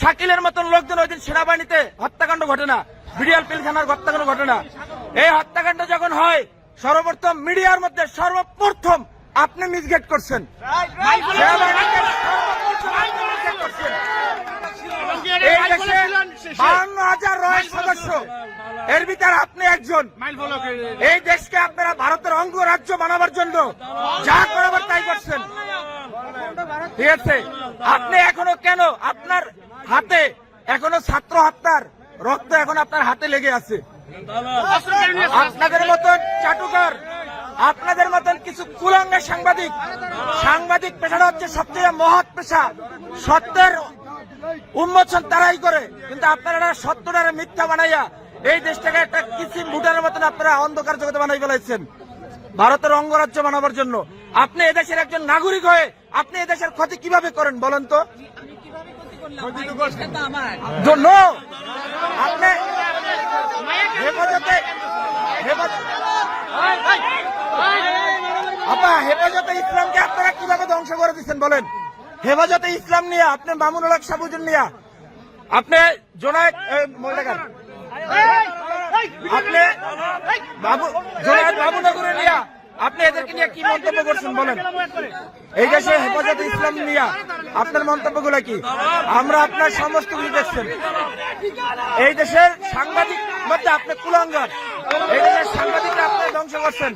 শাকিলের মতন লোকজন ওই দিন সেনাবাহিনীতে হত্যাকাণ্ড ঘটনা বিডিআর পিলখানার হত্যাকাণ্ড ঘটনা এই হত্যাকাণ্ড যখন হয়, সর্বপ্রথম মিডিয়ার মধ্যে সর্বপ্রথম আপনি মিসগেট করছেন। হাজার রয়েল সদস্য। এর ভিতরে আপনি একজন। এই দেশকে আপনারা ভারতের অঙ্গ রাজ্য বানাবার জন্য যা করাবার তাই করছেন। ঠিক আছে। আপনি এখনও কেন? আপনার হাতে এখনও ছাত্র হত্যার রক্ত এখন আপনার হাতে লেগে আছে। আপনাদের মতন চাটুকার, আপনাদের মতন কিছু কুলাঙ্গা সাংবাদিক সাংবাদিক পেশাটা হচ্ছে সবচেয়ে মহৎ পেশা। সত্যের উন্মোচন তারাই করে। কিন্তু আপনারা সত্যটারে মিথ্যা বানাইয়া এই দেশটাকে একটা কিসিম ভুটানের মতন আপনারা অন্ধকার জগতে বানাই ফেলাইছেন। ভারতের অঙ্গরাজ্য বানাবার জন্য। আপনি এদেশের একজন নাগরিক হয়ে আপনি এদেশের ক্ষতি কীভাবে করেন বলেন তো? জন্য আপনি হেফাজতে আপা হেফাজতে ইসলামকে আপনারা কীভাবে ধ্বংস করে দিচ্ছেন বলেন? হেফাজতে ইসলাম নিয়ে আপনি মামুনুল হক সাবুজুন নিয়া। আপনি জোনায়েদ মহিলাকার আপনি বাবু জোনায়েদ বাবুনগরে নিয়া আপনি এদেরকে নিয়ে কি মন্তব্য করছেন বলেন এই দেশে হেফাজতে ইসলাম নিয়া আপনার মন্তব্যগুলো কি আমরা আপনার সমস্ত কিছু দেখছেন এই দেশের সাংবাদিক মধ্যে আপনি কুলাঙ্গার এই দেশের সাংবাদিকরা আপনি ধ্বংস করছেন